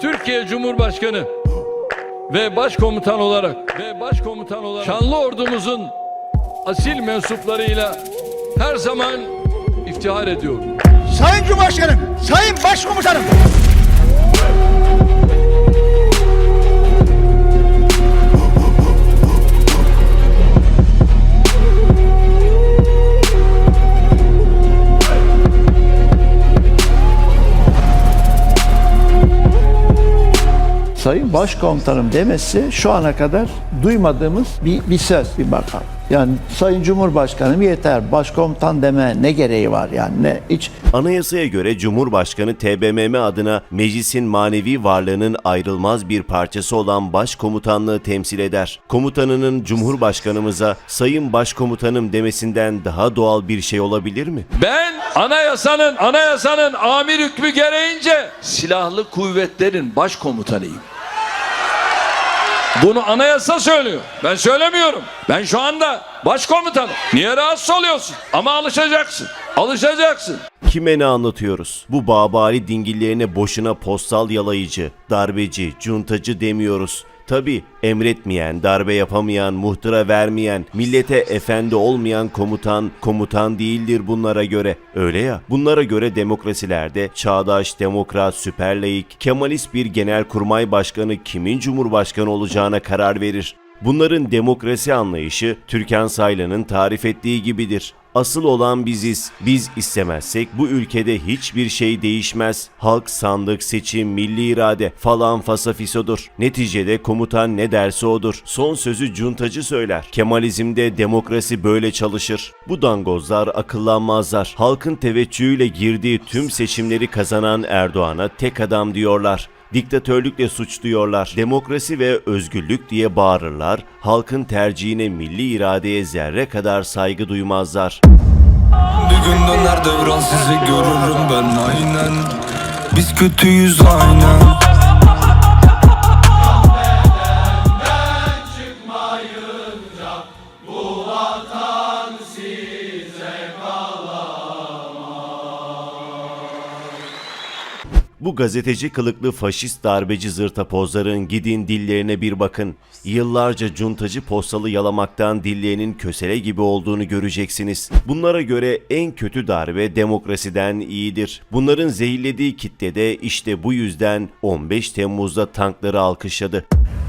Türkiye Cumhurbaşkanı ve başkomutan olarak ve başkomutan olarak şanlı ordumuzun asil mensuplarıyla her zaman iftihar ediyorum. Sayın Cumhurbaşkanım, Sayın Başkomutanım. Başkomutanım demesi şu ana kadar duymadığımız bir, bir söz, bir makam. Yani Sayın Cumhurbaşkanım yeter, başkomutan deme ne gereği var yani ne hiç Anayasaya göre Cumhurbaşkanı TBMM adına meclisin manevi varlığının ayrılmaz bir parçası olan başkomutanlığı temsil eder. Komutanının Cumhurbaşkanımıza Sayın Başkomutanım demesinden daha doğal bir şey olabilir mi? Ben anayasanın anayasanın amir hükmü gereğince silahlı kuvvetlerin başkomutanıyım. Bunu anayasa söylüyor. Ben söylemiyorum. Ben şu anda başkomutanım. Niye rahatsız oluyorsun? Ama alışacaksın. Alışacaksın. Kime ne anlatıyoruz? Bu babali dingillerine boşuna postal yalayıcı, darbeci, cuntacı demiyoruz. Tabi emretmeyen, darbe yapamayan, muhtıra vermeyen, millete efendi olmayan komutan, komutan değildir bunlara göre. Öyle ya, bunlara göre demokrasilerde çağdaş, demokrat, süper kemalist bir genelkurmay başkanı kimin cumhurbaşkanı olacağına karar verir. Bunların demokrasi anlayışı Türkan Saylan'ın tarif ettiği gibidir. Asıl olan biziz. Biz istemezsek bu ülkede hiçbir şey değişmez. Halk, sandık, seçim, milli irade falan fasafisodur. Neticede komutan ne derse odur. Son sözü cuntacı söyler. Kemalizmde demokrasi böyle çalışır. Bu dangozlar akıllanmazlar. Halkın teveccühüyle girdiği tüm seçimleri kazanan Erdoğan'a tek adam diyorlar diktatörlükle suçluyorlar. Demokrasi ve özgürlük diye bağırırlar. Halkın tercihine milli iradeye zerre kadar saygı duymazlar. Bir gün döner devran sizi görürüm ben aynen Biz kötüyüz aynen Bu gazeteci kılıklı faşist darbeci zırtapozların gidin dillerine bir bakın. Yıllarca cuntacı postalı yalamaktan dillerinin kösele gibi olduğunu göreceksiniz. Bunlara göre en kötü darbe demokrasiden iyidir. Bunların zehirlediği kitle de işte bu yüzden 15 Temmuz'da tankları alkışladı.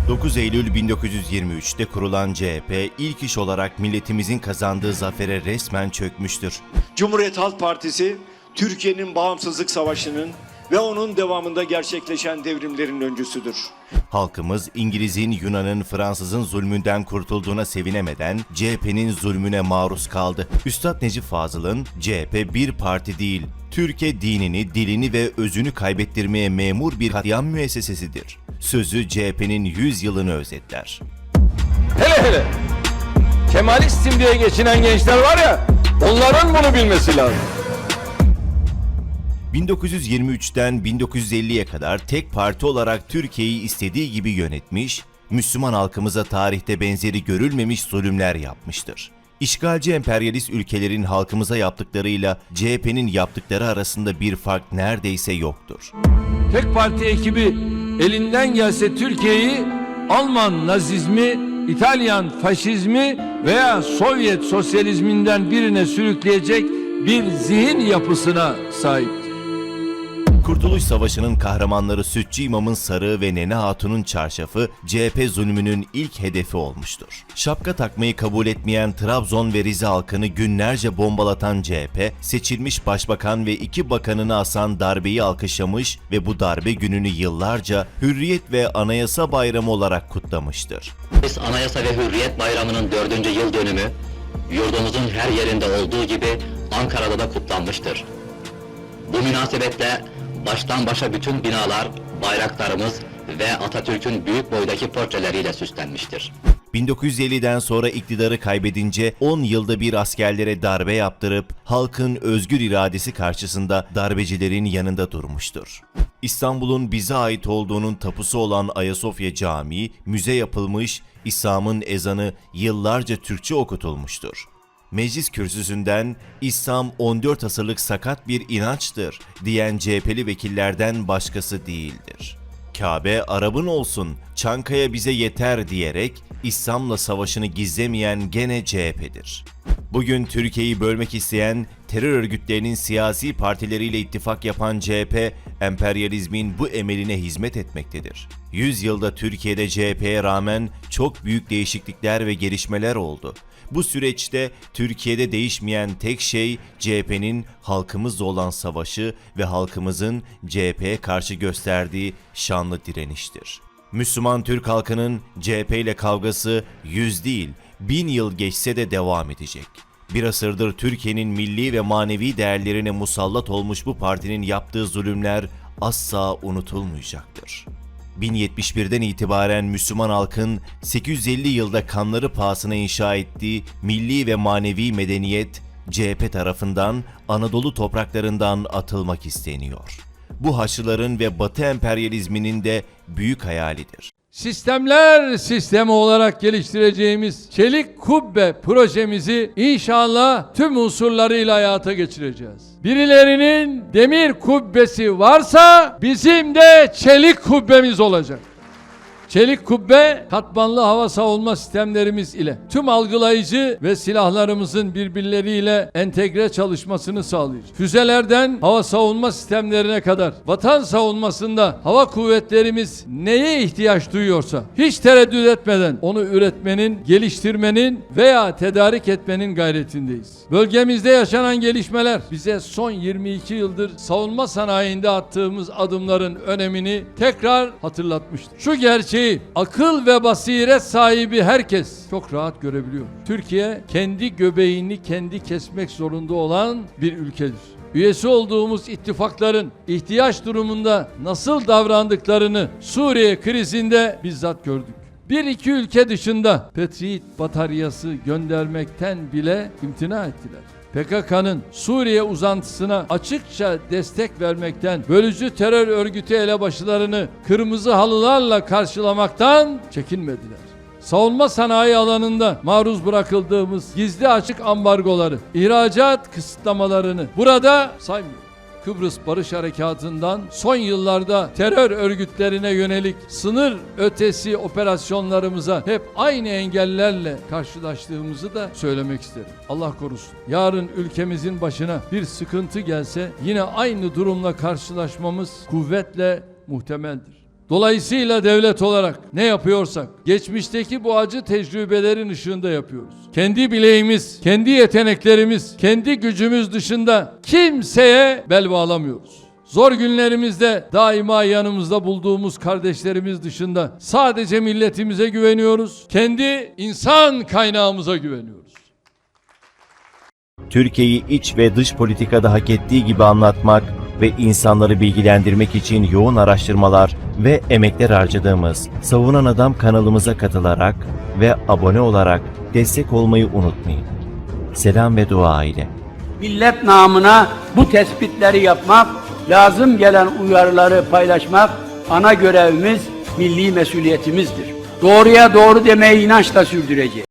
9 Eylül 1923'te kurulan CHP ilk iş olarak milletimizin kazandığı zafere resmen çökmüştür. Cumhuriyet Halk Partisi Türkiye'nin bağımsızlık savaşının ve onun devamında gerçekleşen devrimlerin öncüsüdür. Halkımız İngiliz'in, Yunan'ın, Fransız'ın zulmünden kurtulduğuna sevinemeden CHP'nin zulmüne maruz kaldı. Üstad Necip Fazıl'ın CHP bir parti değil, Türkiye dinini, dilini ve özünü kaybettirmeye memur bir katliam müessesesidir. Sözü CHP'nin 100 yılını özetler. Hele hele. Kemalistim diye geçinen gençler var ya onların bunu bilmesi lazım. 1923'ten 1950'ye kadar tek parti olarak Türkiye'yi istediği gibi yönetmiş, Müslüman halkımıza tarihte benzeri görülmemiş zulümler yapmıştır. İşgalci emperyalist ülkelerin halkımıza yaptıklarıyla CHP'nin yaptıkları arasında bir fark neredeyse yoktur. Tek parti ekibi elinden gelse Türkiye'yi Alman nazizmi, İtalyan faşizmi veya Sovyet sosyalizminden birine sürükleyecek bir zihin yapısına sahiptir. Kurtuluş Savaşı'nın kahramanları Sütçü İmam'ın sarığı ve Nene Hatun'un çarşafı CHP zulmünün ilk hedefi olmuştur. Şapka takmayı kabul etmeyen Trabzon ve Rize halkını günlerce bombalatan CHP, seçilmiş başbakan ve iki bakanını asan darbeyi alkışlamış ve bu darbe gününü yıllarca Hürriyet ve Anayasa Bayramı olarak kutlamıştır. Biz Anayasa ve Hürriyet Bayramı'nın dördüncü yıl dönümü, yurdumuzun her yerinde olduğu gibi Ankara'da da kutlanmıştır. Bu münasebetle baştan başa bütün binalar, bayraklarımız ve Atatürk'ün büyük boydaki portreleriyle süslenmiştir. 1950'den sonra iktidarı kaybedince 10 yılda bir askerlere darbe yaptırıp halkın özgür iradesi karşısında darbecilerin yanında durmuştur. İstanbul'un bize ait olduğunun tapusu olan Ayasofya Camii müze yapılmış, İslam'ın ezanı yıllarca Türkçe okutulmuştur. Meclis kürsüsünden İslam 14 asırlık sakat bir inançtır diyen CHP'li vekillerden başkası değildir. Kabe Arap'ın olsun, Çankaya bize yeter diyerek İslam'la savaşını gizlemeyen gene CHP'dir. Bugün Türkiye'yi bölmek isteyen terör örgütlerinin siyasi partileriyle ittifak yapan CHP, emperyalizmin bu emeline hizmet etmektedir. 100 yılda Türkiye'de CHP'ye rağmen çok büyük değişiklikler ve gelişmeler oldu. Bu süreçte Türkiye'de değişmeyen tek şey CHP'nin halkımızla olan savaşı ve halkımızın CHP'ye karşı gösterdiği şanlı direniştir. Müslüman Türk halkının CHP ile kavgası yüz değil, bin yıl geçse de devam edecek. Bir asırdır Türkiye'nin milli ve manevi değerlerine musallat olmuş bu partinin yaptığı zulümler asla unutulmayacaktır. 1071'den itibaren Müslüman halkın 850 yılda kanları pahasına inşa ettiği milli ve manevi medeniyet CHP tarafından Anadolu topraklarından atılmak isteniyor. Bu Haçlıların ve Batı emperyalizminin de büyük hayalidir. Sistemler sistemi olarak geliştireceğimiz Çelik Kubbe projemizi inşallah tüm unsurlarıyla hayata geçireceğiz. Birilerinin demir kubbesi varsa bizim de çelik kubbemiz olacak. Çelik kubbe katmanlı hava savunma sistemlerimiz ile tüm algılayıcı ve silahlarımızın birbirleriyle entegre çalışmasını sağlayacak. Füzelerden hava savunma sistemlerine kadar vatan savunmasında hava kuvvetlerimiz neye ihtiyaç duyuyorsa hiç tereddüt etmeden onu üretmenin, geliştirmenin veya tedarik etmenin gayretindeyiz. Bölgemizde yaşanan gelişmeler bize son 22 yıldır savunma sanayinde attığımız adımların önemini tekrar hatırlatmıştır. Şu gerçeği akıl ve basiret sahibi herkes çok rahat görebiliyor. Türkiye kendi göbeğini kendi kesmek zorunda olan bir ülkedir. Üyesi olduğumuz ittifakların ihtiyaç durumunda nasıl davrandıklarını Suriye krizinde bizzat gördük. Bir iki ülke dışında Patriot bataryası göndermekten bile imtina ettiler. PKK'nın Suriye uzantısına açıkça destek vermekten, bölücü terör örgütü elebaşılarını kırmızı halılarla karşılamaktan çekinmediler. Savunma sanayi alanında maruz bırakıldığımız gizli açık ambargoları, ihracat kısıtlamalarını burada saymıyorum. Kıbrıs Barış Harekatı'ndan son yıllarda terör örgütlerine yönelik sınır ötesi operasyonlarımıza hep aynı engellerle karşılaştığımızı da söylemek isterim. Allah korusun. Yarın ülkemizin başına bir sıkıntı gelse yine aynı durumla karşılaşmamız kuvvetle muhtemeldir. Dolayısıyla devlet olarak ne yapıyorsak geçmişteki bu acı tecrübelerin ışığında yapıyoruz. Kendi bileğimiz, kendi yeteneklerimiz, kendi gücümüz dışında kimseye bel bağlamıyoruz. Zor günlerimizde daima yanımızda bulduğumuz kardeşlerimiz dışında sadece milletimize güveniyoruz. Kendi insan kaynağımıza güveniyoruz. Türkiye'yi iç ve dış politikada hak ettiği gibi anlatmak ve insanları bilgilendirmek için yoğun araştırmalar ve emekler harcadığımız Savunan Adam kanalımıza katılarak ve abone olarak destek olmayı unutmayın. Selam ve dua ile. millet namına bu tespitleri yapmak, lazım gelen uyarıları paylaşmak ana görevimiz, milli mesuliyetimizdir. Doğruya doğru demeyi inançla sürdüreceğiz.